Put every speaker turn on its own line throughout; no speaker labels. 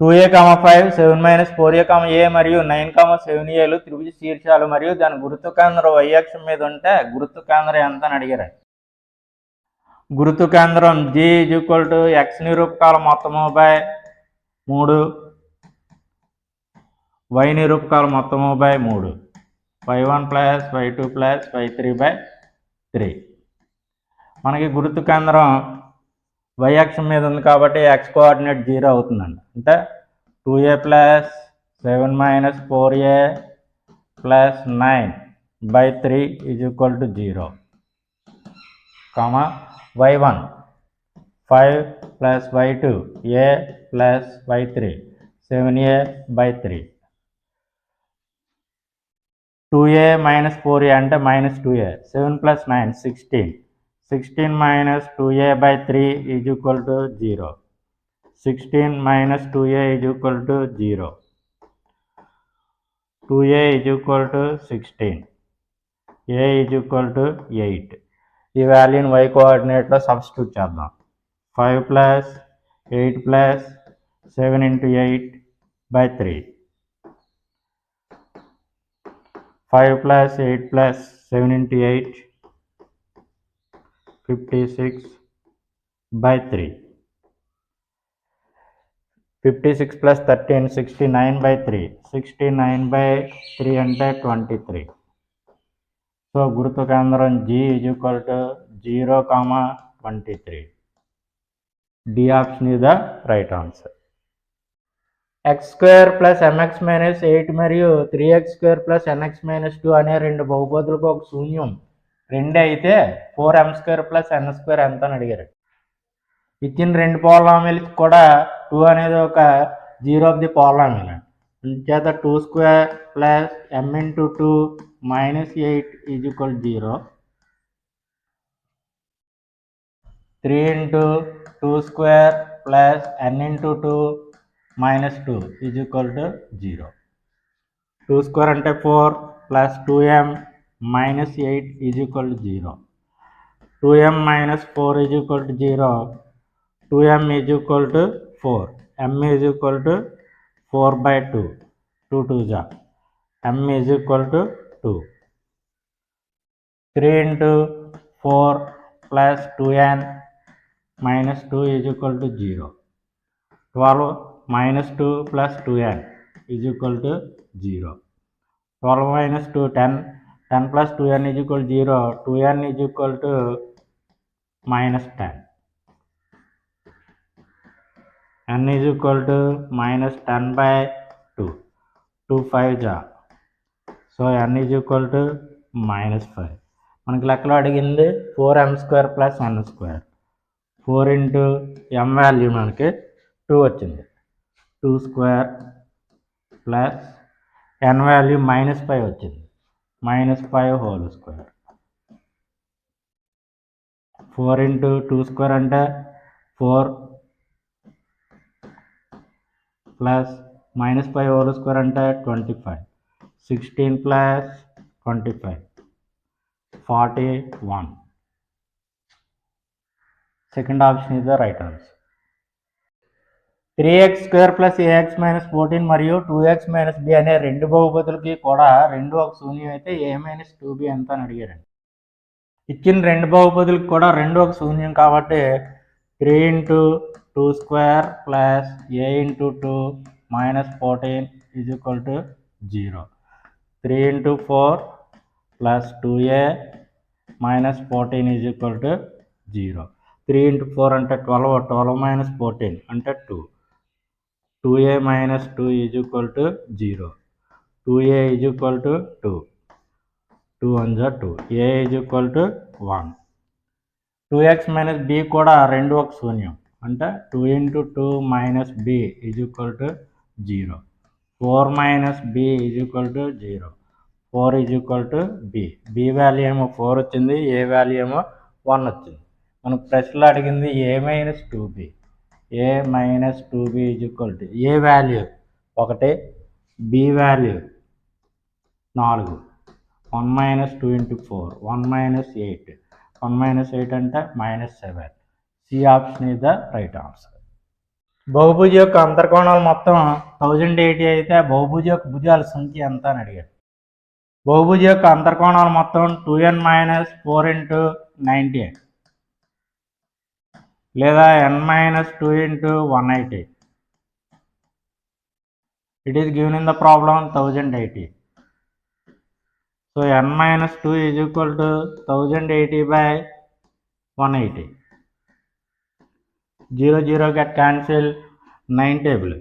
Two a comma five seven minus four a comma a మరియు nine comma seven ఏలు త్రిభుజ శీర్షాలు మరియు దాని గుర్తు కేంద్రం y అక్షం మీద ఉంటే గుర్తు కేంద్రం ఎంత అని అడిగారు. గుర్తు కేంద్రం G is equal to x నిరూపకాల మొత్తము బై మూడు వై నిరూపకాల మొత్తము బై మూడు y one plus y two plus y three by three మనకి గుర్తు కేంద్రం వై మీద ఉంది కాబట్టి ఎక్స్ కోఆర్డినేట్ జీరో అవుతుందండి. అంటే two a plus seven minus four a plus nine by three is equal to zero comma y one five plus y two a plus y three seven a by three two a minus four a అంటే minus two a seven plus nine sixteen sixteen minus two a by three is equal to zero sixteen minus two a is equal to zero two a is equal to sixteen a is equal to eight ఈ వాల్యూని y కోఆర్డినేట్లో substitute చేద్దాం. Five plus eight plus seven into eight by three five plus eight plus seven into eight fifty six by three. Fifty six plus thirteen sixty nine by three. Sixty nine by three అంటే twenty three. So గుర్తు కేంద్రం G is equal to zero comma twenty three D option is the right answer x square plus m x minus eight మరియు three x square plus n x minus two అనే రెండు బహుపదులకు ఒక శూన్యం. రెండే అయితే four m square plus n square ఎంత అని అడిగారు. ఇచ్చిన రెండు పోలామిల్స్ కూడా టూ అనేది ఒక జీరో ఆఫ్ ది పోలామిల్ చేత two square plus m into two minus eight is equal zero. Three into two square plus n into two minus two is equal to zero. Two square అంటే four plus two m minus eight is equal to zero two m minus four is equal to zero two m is equal to four m is equal to four by two two two జా m is equal to two three into four plus two n minus two is equal to zero twelve minus two plus two n is equal to zero twelve minus two ten plus two n is equal zero two n is equal to minus ten. N is equal to minus ten by two. Two five జా. So n is equal to minus five. మనకి లెక్కలో అడిగింది four m square plus n square. Four into m value మనకి two వచ్చింది. Two square plus n value minus five వచ్చింది. Minus five whole square four into two square అంటే four plus minus five whole square అంటే twenty five sixteen plus twenty five forty one second option is the right answer three x square plus a x minus fourteen మరియు two x minus b అనే రెండు బహుపదులకి కూడా రెండు ఒక శూన్యం అయితే a minus two b ఎంత అని అడిగారండి. ఇచ్చిన రెండు బహుపదులకు కూడా రెండు ఒక శూన్యం కాబట్టి three into two square plus a into two minus fourteen is equal to zero three into four plus two a minus fourteen is equal to zero three into four అంటే ట్వెల్వ్ ట్వెల్వ్ మైనస్ ఫోర్టీన్ అంటే two two a minus two is equal to zero two a is equal to two two one జా two a is equal to one two x minus b కూడా రెండు ఒక శూన్యం. అంటే two into two minus b is equal to zero four minus b is equal to zero four is equal to b b value ఏమో four వచ్చింది a value ఏమో one వచ్చింది. మనకు ప్రశ్నలో అడిగింది a minus two b a minus two b is equal to a value ఒకటి b value నాలుగు. One minus two into four one minus eight one minus eight అంటే minus seven C option is the right answer బహుభుజ యొక్క అంతర్కోణాలు మొత్తం thousand eighty అయితే ఆ బహుభుజ యొక్క భుజాల సంఖ్య ఎంత అని అడిగాడు. బహుభుజ యొక్క అంతర్కోణాలు మొత్తం two n minus four into ninety లేదా n minus two into one eighty it is given in the problem thousand eighty so n minus two is equal to thousand eighty by one eighty zero zero get cancel nine table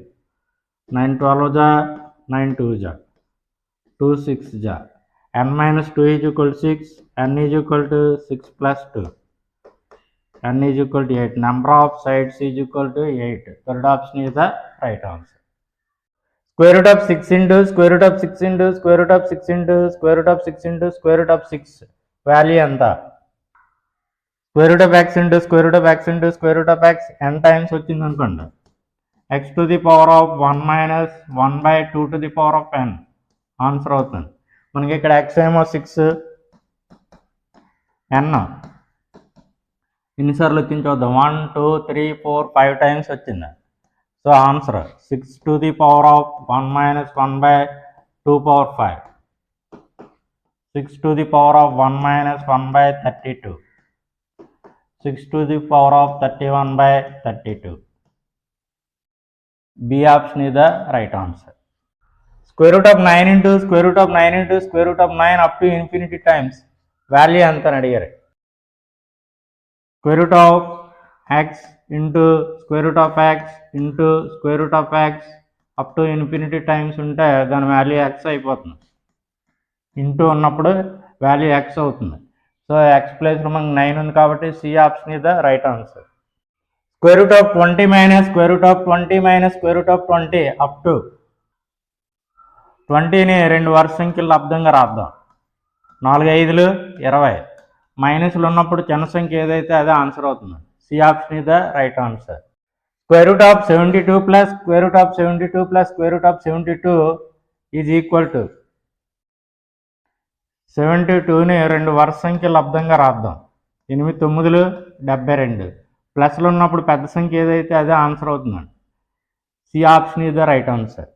nine twelve జా nine two జా two six జా n minus two is equal six n is equal to six plus two n is equal to eight number of sides is equal to eight third option is the right answer square root of six into square root of six into square root of six into square root of six into square root of six value ఎంత? Square root of x into square root of x into square root of x n times వచ్చింది అనుకోండి. X to the power of one minus one by two to the power of n answer అవుతుంది. మనకి ఇక్కడ X ఏమో six ఎన్ ఎన్నిసార్లు వచ్చింది చూద్దాం one two three four five times వచ్చింది? So answer six to the power of one minus one by two power five six to the power of one minus one by thirty two six to the power of thirty one by thirty two B option is the right answer square root of nine into square root of nine into square root of nine up to infinity times value ఎంత అని అడిగారు? Square root of x into square root of x into square root of x up to infinity times ఉంటే దాని value x అయిపోతుంది. Into ఉన్నప్పుడు value x అవుతుంది. So x ప్లేస్లో మనకు నైన్ ఉంది కాబట్టి C option is the right answer. Square root of twenty minus square root of twenty minus square root of twenty up to ట్వంటీని రెండు వరుస సంఖ్యలు లబ్ధంగా రాద్దాం. నాలుగు ఐదులు ఇరవై. మైనస్లు ఉన్నప్పుడు చిన్న సంఖ్య ఏదైతే అదే ఆన్సర్ అవుతుంది. C option is the right answer square root of seventy two plus square root of seventy two plus square root of seventy two is equal to seventy టూని రెండు వరుస సంఖ్యలు లబ్ధంగా రాద్దాం. ఎనిమిది తొమ్మిదిలు డెబ్బై రెండు. ప్లస్లు ఉన్నప్పుడు పెద్ద సంఖ్య ఏదైతే అదే ఆన్సర్ అవుతుందండి. C option is the right answer